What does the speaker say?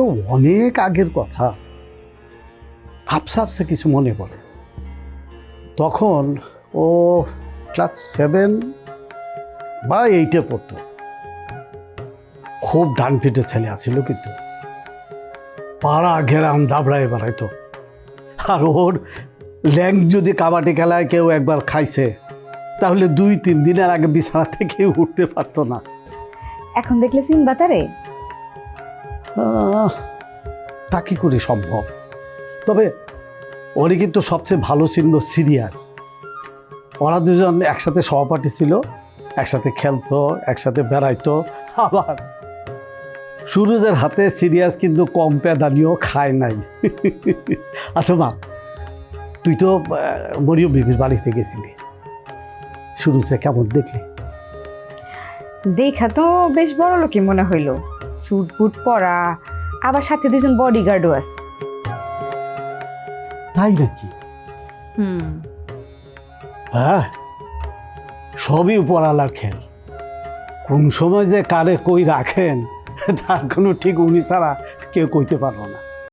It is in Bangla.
তো অনেক আগের কথা। আপসা কিছু মনে পড়ে। তখন ও ক্লাস সেভেন বা এইটে পড়তো। খুব ডান পিটে ছেলে আসিল কিন্তু। পাড়া ঘেরাম দাবড়ায় বেড়াইতো। আর ওর ল্যাং যদি কাবাডি খেলায় কেউ একবার খাইছে তাহলে দুই তিন দিনের আগে বিছানা থেকে উঠতে পারতো না। এখন দেখলে চিনবা তারে? আহ, তা কি করে সম্ভব? তবে ওরই কিন্তু সবচেয়ে ভালো ছিল সিরিয়াস। ওরা দুজন একসাথে সহপাঠী ছিল, একসাথে খেলতো, একসাথে বেড়াইতো, আবার সুরজের হাতে সিরিয়াস কিন্তু কম পেদানিও খায় নাই। আচ্ছা মা, তুই তো মরিয় বিবির বাড়িতে গেছিলি। সুরজে কেমন দেখলি? দেখা তো বেশ বড় লোকই মনে হইল। স্যুট বুট পরা। আবার সাথে দুজন বডিগার্ডও আছে। তাই নাকি? হুম। হ্যাঁ সবই উপরালার খেল। কোন সময় যে কারে কই রাখেন তার কোনো ঠিক উনি ছাড়া কেউ কইতে পারব না।